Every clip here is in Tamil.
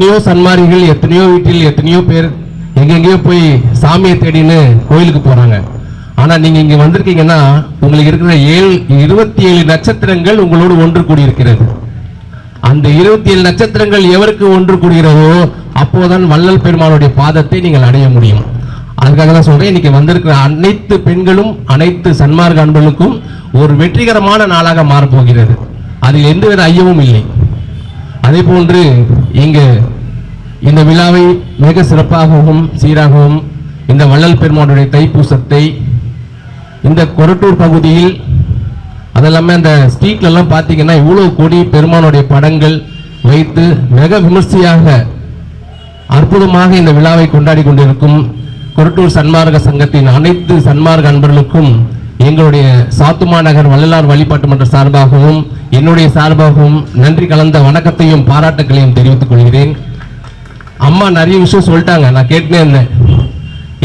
எத்தனையோ சன்மாரிகள் எத்தனையோ வீட்டில் எத்தனையோ பேர் எங்கெங்கேயோ போய் சாமியை தேடின்னு கோயிலுக்கு போகிறாங்க ஆனால் நீங்கள் இங்கே வந்திருக்கீங்கன்னா உங்களுக்கு இருக்கிற ஏழு இருபத்தி ஏழு நட்சத்திரங்கள் உங்களோடு ஒன்று கூடியிருக்கிறது. அந்த இருபத்தி ஏழு நட்சத்திரங்கள் எவருக்கு ஒன்று கூடுகிறதோ அப்போதான் வள்ளல் பெருமானுடைய பாதத்தை நீங்கள் அடைய முடியும். அதுக்காக தான் சொல்கிறேன் இன்னைக்கு வந்திருக்கிற அனைத்து பெண்களும் அனைத்து சன்மார்க்க அன்பர்களுக்கும் ஒரு வெற்றிகரமான நாளாக மாறப்போகிறது. அதில் எந்தவித ஐயமும் இல்லை. அதே போன்று இங்கு இந்த விழாவை மிக சிறப்பாகவும் சீராகவும் இந்த வள்ளல் பெருமானுடைய தைப்பூசத்தை இந்த கொரட்டூர் பகுதியில் அதெல்லாமே அந்த ஸ்ட்ரீட்லலாம் பார்த்தீங்கன்னா இவ்வளோ கோடி பெருமானுடைய படங்கள் வைத்து மிக விமர்சையாக அற்புதமாக இந்த விழாவை கொண்டாடி கொண்டிருக்கும் கொரட்டூர் சன்மார்க்க சங்கத்தின் அனைத்து சன்மார்க்க அன்பர்களுக்கும் எங்களுடைய சாத்துமா நகர் வள்ளலார் வழிபாட்டு மன்ற சார்பாகவும் என்னுடைய சார்பாகவும் நன்றி கலந்த வணக்கத்தையும் பாராட்டுகளையும் தெரிவித்துக் கொள்கிறேன். அம்மா நிறைய விஷயம் சொல்லிட்டாங்க நான் கேட்டுனே இருந்தேன்.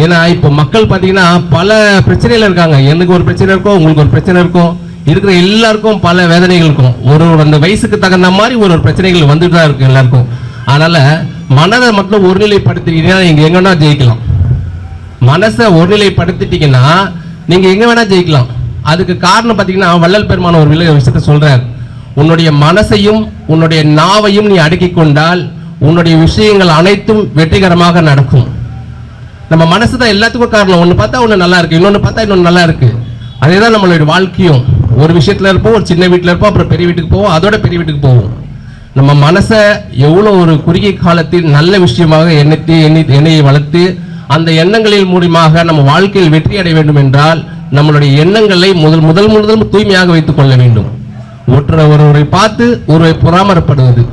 ஏன்னா இப்போ மக்கள் பார்த்தீங்கன்னா பல பிரச்சனையில் இருக்காங்க. எனக்கு ஒரு பிரச்சனை இருக்கும் உங்களுக்கு ஒரு பிரச்சனை இருக்கும் இருக்கிற எல்லாருக்கும் பல வேதனைகள் இருக்கும். ஒரு ஒரு அந்த வயசுக்கு தகுந்த மாதிரி ஒரு ஒரு பிரச்சனைகள் வந்துட்டு தான் இருக்கும் எல்லாருக்கும். அதனால் மனதை மட்டும் ஒருநிலைப்படுத்திட்டீங்கன்னா நீங்கள் எங்கன்னா ஜெயிக்கலாம். மனசை ஒருநிலைப்படுத்திட்டீங்கன்னா நீங்க எங்க வேணா ஜெயிக்கலாம். அதுக்கு காரணம் பார்த்தீங்கன்னா வள்ளல் பெருமான ஒரு விலை விஷயத்த சொல்றார். உன்னுடைய மனசையும் உன்னுடைய நாவையும் நீ அடக்கிக் கொண்டால் உன்னுடைய விஷயங்கள் அனைத்தும் வெற்றிகரமாக நடக்கும். நம்ம மனசு தான் எல்லாத்துக்கும் காரணம். ஒன்று பார்த்தா ஒன்று நல்லா இருக்கு இன்னொன்று பார்த்தா இன்னொன்று நல்லா இருக்கு. அதே தான் நம்மளுடைய வாழ்க்கையும். ஒரு விஷயத்துல இருப்போம் ஒரு சின்ன வீட்டில் இருப்போம் அப்புறம் பெரிய வீட்டுக்கு போவோம் அதோட பெரிய வீட்டுக்கு போவோம். நம்ம மனசை எவ்வளோ ஒரு குறுகிய காலத்தில் நல்ல விஷயமாக எண்ணத்தை எண்ணி எண்ணெயை வளர்த்து அந்த எண்ணங்களின் மூலியமாக நம்ம வாழ்க்கையில் வெற்றி அடைய வேண்டும் என்றால் நம்மளுடைய எண்ணங்களை முதல் முதல் முதல் தூய்மையாக வைத்துக் கொள்ள வேண்டும். ஒருத்தரை ஒருவரை பார்த்து ஒருவரை பொறாமரப்படுவது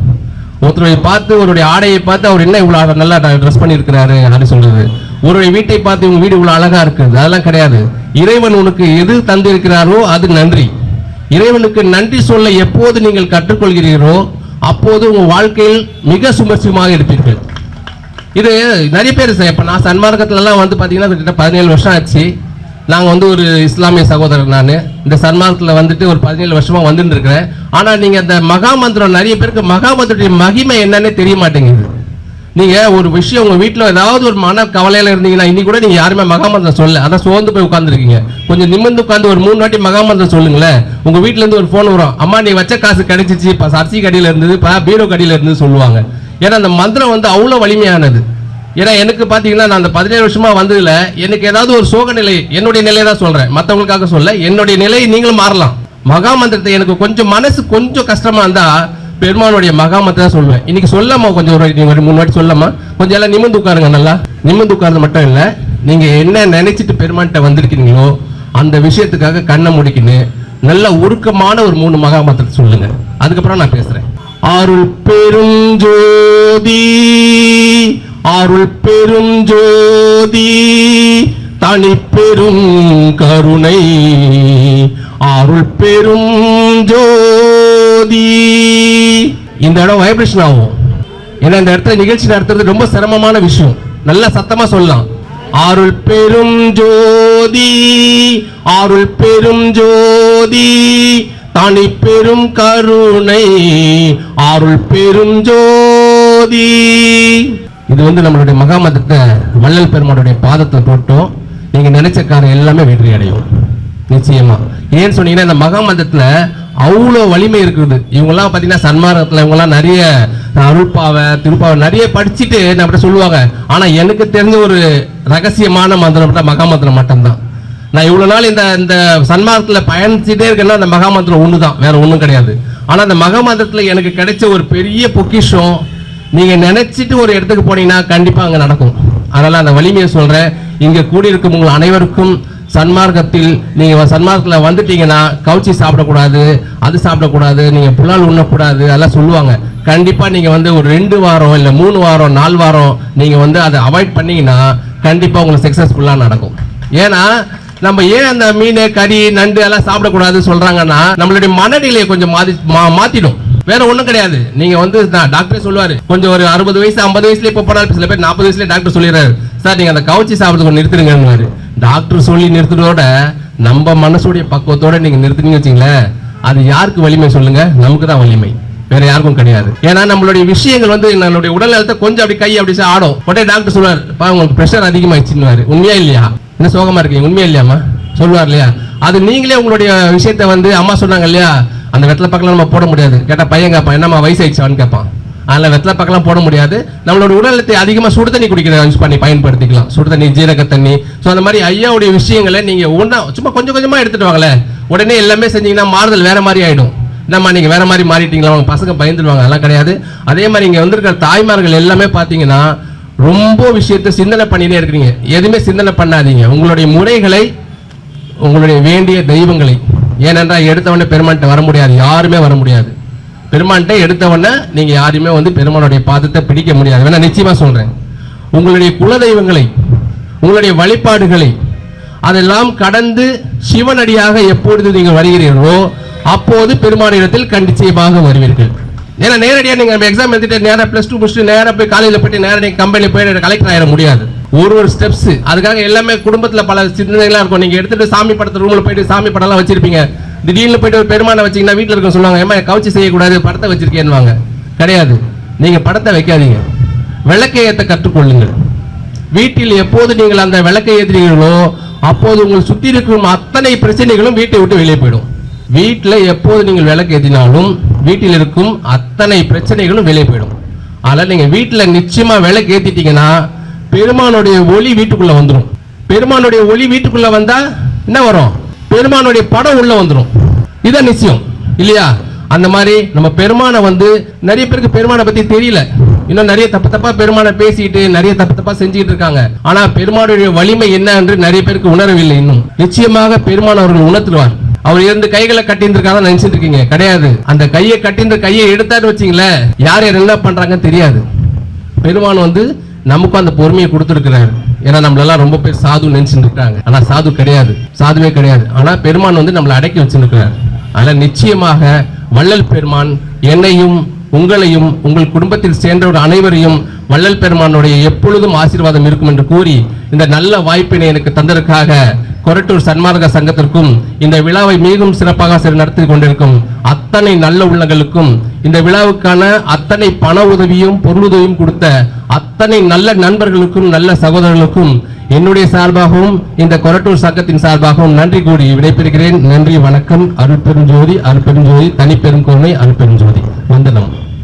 ஒருத்தரை பார்த்து ஒருவருடைய ஆடையை பார்த்து அவர் என்ன இவ்வளவு நல்லா ட்ரெஸ் பண்ணியிருக்கிறாரு அப்படின்னு சொல்றது. ஒருவருடைய வீட்டை பார்த்து இவங்க வீடு இவ்வளவு அழகா இருக்குது அதெல்லாம் கிடையாது. இறைவன் உனக்கு எது தந்திருக்கிறாரோ அது நன்றி. இறைவனுக்கு நன்றி சொல்ல எப்போது நீங்கள் கற்றுக்கொள்கிறீர்களோ அப்போது உங்க வாழ்க்கையில் மிக சுமர்சியமாக இருப்பீர்கள். இது நிறைய பேர் சார் இப்போ நான் சன்மார்க்கத்துலலாம் வந்து பார்த்தீங்கன்னா கிட்ட பதினேழு வருஷம் ஆச்சு. நாங்கள் வந்து ஒரு இஸ்லாமிய சகோதரர் நான். இந்த சன்மார்க்கத்தில் வந்துட்டு ஒரு பதினேழு வருஷமாக வந்துட்டு இருக்கிறேன் ஆனால் நீங்கள் அந்த மகாமந்திரம் நிறைய பேருக்கு மகாமந்திரத்துடைய மகிமை என்னன்னே தெரிய மாட்டேங்குது. நீங்கள் ஒரு விஷயம் உங்கள் வீட்டில் ஏதாவது ஒரு மன கவலையில் இருந்தீங்கன்னா இன்னைக்கு கூட நீங்கள் யாருமே மகாமந்திரம் சொல்ல அதான் சோர்ந்து போய் உட்காந்துருக்கீங்க கொஞ்சம் நிமிர்ந்து உட்காந்து ஒரு மூணு வாட்டி மகாமந்திரம் சொல்லுங்களேன். உங்கள் வீட்டிலேருந்து ஒரு ஃபோன் வரும். அம்மா நீ வச்ச காசு கிடைச்சிச்சு. இப்போ சர்ச்சி கடையில் இருந்தது இப்போ பீரோ கடையில் இருந்து சொல்லுவாங்க. ஏன்னா அந்த மந்திரம் வந்து அவ்வளோ வலிமையானது. ஏன்னா எனக்கு பார்த்தீங்கன்னா நான் அந்த பதினேழு வருஷமா வந்ததுல எனக்கு ஏதாவது ஒரு சோக நிலை என்னுடைய நிலையை தான் சொல்றேன். மற்றவங்களுக்காக சொல்ல என்னுடைய நிலையை நீங்களும் மாறலாம். மகா மந்திரத்தை எனக்கு கொஞ்சம் மனசு கொஞ்சம் கஷ்டமா இருந்தா பெருமானுடைய மகா மந்திரம் தான் சொல்லுவேன். இன்னைக்கு சொல்லாமா கொஞ்சம் ஒரு வாட்டி, ஒரு மூணு வாட்டி சொல்லாமா கொஞ்சம் எல்லாம் நிமிர்ந்து உட்காருங்க நல்லா. நிமிந்து உட்கார்றது மட்டும் இல்லை நீங்க என்ன நினைச்சிட்டு பெருமான்கிட்ட வந்திருக்கீங்களோ அந்த விஷயத்துக்காக கண்ணை முடிக்கின்னு நல்ல உருக்கமான ஒரு மூணு மகா மந்திரத்தை சொல்லுங்க. அதுக்கப்புறம் நான் பேசுறேன். அருள் பெருஞ்சோதி அருள் பெருஞ்சோதி தனி பெரும் கருணை அருள் பெரும் ஜோதி இந்த இடம் வைப்ரேஷன் ஆகும். ஏன்னா இந்த இடத்துல நிகழ்ச்சி நடத்துறது ரொம்ப சிரமமான விஷயம். நல்லா சத்தமா சொல்லலாம். அருள் பெரும் ஜோதி அருள் பெரும் ஜோதி தனி பெரும் கருணை அருள் பெரும் ஜோதி. இது வந்து நம்மளுடைய மகாமதத்தை வள்ளல் பெருமானுடைய பாதத்தை போட்டோம் நீங்க நினைச்ச காரம் எல்லாமே வெற்றி அடையும் நிச்சயமா. ஏன்னு சொன்னீங்கன்னா இந்த மகாமதத்துல அவ்வளோ வலிமை இருக்குது. இவங்கெல்லாம் பார்த்தீங்கன்னா சன்மார்க்கத்தில் இவங்கெல்லாம் நிறைய அருள்பாவை திருப்பாவை நிறைய படிச்சுட்டு நம்மகிட்ட சொல்லுவாங்க. ஆனால் எனக்கு தெரிஞ்ச ஒரு ரகசியமான மந்திரம் மகா மகாமந்திரம் மட்டும்தான். நான் இவ்வளவு நாள் இந்த இந்த சன்மார்க்கத்தில் பயணிச்சுட்டே இருக்கேன்னா அந்த மகாமந்திரம் ஒன்று தான் வேற ஒன்றும் கிடையாது. ஆனா அந்த மகாமந்திரத்தில் எனக்கு கிடைச்ச ஒரு பெரிய பொக்கிஷம் நீங்க நினைச்சிட்டு ஒரு இடத்துக்கு போனீங்கன்னா கண்டிப்பா அங்க நடக்கும். அதனால அந்த வலிமையை சொல்றேன். இங்க கூடியிருக்கும் உங்கள் அனைவருக்கும் சன்மார்க்கத்தில் நீங்க சன்மார்க்கத்தில் வந்துட்டீங்கன்னா கவுச்சி சாப்பிடக்கூடாது அது சாப்பிடக்கூடாது நீங்க புலால் உண்ணக்கூடாது அதெல்லாம் சொல்லுவாங்க. கண்டிப்பா நீங்க வந்து ஒரு ரெண்டு வாரம் இல்ல மூணு வாரம் நாலு வாரம் நீங்க வந்து அதை அவாய்ட் பண்ணீங்கன்னா கண்டிப்பா உங்களுக்கு சக்சஸ்ஃபுல்லா நடக்கும். ஏன்னா நம்ம ஏன் அந்த மீன் கறி நண்டு எல்லாம் சாப்பிடக்கூடாதுன்னு சொல்றாங்கன்னா நம்மளுடைய மனநிலையை கொஞ்சம் மாதி மா- மாத்திடும். வேற ஒண்ணும் கிடையாது. நீங்க வந்து நான் டாக்டரே சொல்லுவாரு. கொஞ்சம் ஒரு அறுபது வயசு ஐம்பது வயசுல இப்ப போனாலும் சில பேர் நாற்பது வயசுல டாக்டர் சொல்லிடுறாரு. சார் நீங்க அந்த கவுச்சி சாப்பிடுறது கொஞ்சம் நிறுத்துருங்கன்னு டாக்டர் சொல்லி நிறுத்துறதோட நம்ம மனசுடைய பக்குவத்தோட நீங்க நிறுத்துனீங்க வச்சுங்களேன் அது யாருக்கு வலிமை சொல்லுங்க? நமக்கு தான் வலிமை. வேற யாருக்கும் கிடையாது. ஏன்னா நம்மளுடைய விஷயங்கள் வந்து நம்மளுடைய உடல் நலத்தை கொஞ்சம் அப்படி கை அப்படி ஆடும். உடனே டாக்டர் சொல்லுவார் உங்களுக்கு பிரஷர் அதிகமாயிடுச்சுன்னு உண்மையா இல்லையா? என்ன சோகமா இருக்கீங்க? உண்மையா இல்லையாம்மா? சொல்லுவார் இல்லையா? அது நீங்களே உங்களுடைய விஷயத்தை வந்து அம்மா சொன்னாங்க இல்லையா? அந்த வெத்தலை பக்கம் நம்ம போட முடியாது. கேட்டா பையன் கேட்பான் என்னம்மா வயசாயிடுச்சான்னு கேட்பான் அதில் வெத்தலை பக்கம்லாம் போட முடியாது. நம்மளோட உடலத்தை அதிகமாக சுடு தண்ணி குடிக்கிற யூஸ் பண்ணி பயன்படுத்திக்கலாம். சுடு தண்ணி ஜீரக தண்ணி. ஸோ அந்த மாதிரி ஐயாவுடைய விஷயங்களை நீங்கள் ஒன்றா சும்மா கொஞ்சம் கொஞ்சமாக எடுத்துட்டு வாங்களே உடனே எல்லாமே செஞ்சீங்கன்னா மாறுதல் வேற மாதிரி ஆயிடும். என்னம்மா நீங்க வேற மாதிரி மாறிட்டீங்களா? அவங்க பசங்க பயந்துடுவாங்க அதெல்லாம் கிடையாது. அதே மாதிரி இங்க வந்திருக்கிற தாய்மார்கள் எல்லாமே பாத்தீங்கன்னா ரொம்ப விஷயத்தை சிந்தனை பண்ணினே இருக்கிறீங்க. எதுவுமே சிந்தனை பண்ணாதீங்க. உங்களுடைய முறைகளை உங்களுடைய வேண்டிய தெய்வங்களை. ஏனென்றால் எடுத்தவொடனே பெருமான்கிட்ட வர முடியாது. யாருமே வர முடியாது. பெருமான்கிட்ட எடுத்தவொடனே நீங்கள் யாருமே வந்து பெருமானுடைய பாதத்தை பிடிக்க முடியாது. வேணா நிச்சயமாக சொல்கிறேன் உங்களுடைய குல தெய்வங்களை உங்களுடைய வழிபாடுகளை அதெல்லாம் கடந்து சிவனடியாக எப்பொழுது நீங்கள் வருகிறீர்களோ அப்போது பெருமானிடத்தில் கண்டிச்சயமாக வருவீர்கள். ஏன்னா நேரடியாக நீங்கள் எக்ஸாம் எழுதிட்டு நேராக பிளஸ் டூ முடிச்சுட்டு நேராக போய் காலேஜில் போயிட்டு நேரடியாக கம்பெனியில் போய் கலெக்டர் ஆகிட முடியாது. ஒரு ஒரு ஸ்டெப்ஸ் அதுக்காக எல்லாமே குடும்பத்தில் பல சிந்தனைகளாக இருக்கும். நீங்கள் எடுத்துகிட்டு சாமி படத்து ரூமில் போயிட்டு சாமி படம்லாம் வச்சிருப்பீங்க. திடீர்னு போயிட்டு ஒரு பெருமானை வச்சீங்கன்னா வீட்டில் இருக்க சொல்லுவாங்க ஏமா கவுச்சி செய்யக்கூடாது படத்தை வச்சிருக்கேன்னுவாங்க. கிடையாது. நீங்கள் படத்தை வைக்காதீங்க. விளக்கை ஏற்ற கற்றுக்கொள்ளுங்கள். வீட்டில் எப்போது நீங்கள் அந்த விளக்கை ஏற்றுறீங்களோ அப்போது உங்களை சுற்றி இருக்கும் அத்தனை பிரச்சனைகளும் வீட்டை விட்டு வெளியே போயிடும். வீட்டில் எப்போது நீங்கள் விளக்கு ஏற்றினாலும் வீட்டில் இருக்கும் அத்தனை பிரச்சனைகளும் வெளியே போயிடும். அதனால் நீங்கள் வீட்டில் நிச்சயமாக விலைக்கு ஏற்றிட்டீங்கன்னா பெருமானுடைய ஒளி வீட்டுக்குள்ளே வந்துடும் பெருமானுடைய ஒளி வீட்டுக்குள்ளே வந்தால் என்ன வரும்? பெருமானுடைய படம் உள்ளே வந்துடும் இதான் நிச்சயம். இல்லையா? அந்த மாதிரி நம்ம பெருமானை வந்து நிறைய பேருக்கு பெருமானை பற்றி தெரியல. இன்னும் நிறைய தப்பு தப்பா பெருமானை பேசிட்டு நிறைய தப்பு தப்பா செஞ்சுட்டு இருக்காங்க. ஆனா பெருமானுடைய வலிமை என்ன என்று நிறைய பேருக்கு உணரவில்லை இன்னும். நிச்சயமாக பெருமான் அவர்கள் உணர்த்துவார் அவர் இரண்டு கைகளை கட்டியிருந்திருக்காங்க நினைச்சிட்டு இருக்கீங்க கிடையாது. அந்த கையை கட்டியிருந்த கையை எடுத்தாரு வச்சிங்களேன் யார் யார் என்ன பண்றாங்கன்னு தெரியாது. பெருமான் வந்து நமக்கும் அந்த பொறுமையை கொடுத்துருக்கிறாரு. ஏன்னா நம்மளெல்லாம் ரொம்ப பேர் சாது நினைச்சுட்டு இருக்காங்க ஆனா சாது கிடையாது. சாதுவே கிடையாது. ஆனா பெருமான் வந்து நம்மளை அடக்கி வச்சிருக்கிறார். அதனால நிச்சயமாக வள்ளல் பெருமான் என்னையும் உங்களையும் உங்கள் குடும்பத்தில் சேர்ந்தவர் அனைவரையும் வள்ளல் பெருமானுடைய எப்பொழுதும் ஆசீர்வாதம் இருக்கும் என்று கூறி இந்த நல்ல வாய்ப்பினை எனக்கு தந்ததற்காக கொரட்டூர் சன்மார்க்க சங்கத்திற்கும் இந்த விழாவை மிகவும் சிறப்பாக சிறு நடத்தி கொண்டிருக்கும் அத்தனை நல்ல உள்ளங்களுக்கும் இந்த விழாவுக்கான அத்தனை பண உதவியும் பொருளுதவியும் கொடுத்த அத்தனை நல்ல நண்பர்களுக்கும் நல்ல சகோதரர்களுக்கும் என்னுடைய சார்பாகவும் இந்த கொரட்டூர் சங்கத்தின் சார்பாகவும் நன்றி கூறி விடைபெறுகிறேன். நன்றி வணக்கம். அருட்பெருஞ்சோதி அருட்பெருஞ்சோதி தனிப்பெரும் கருணை அருட்பெருஞ்சோதி. வந்தனம்.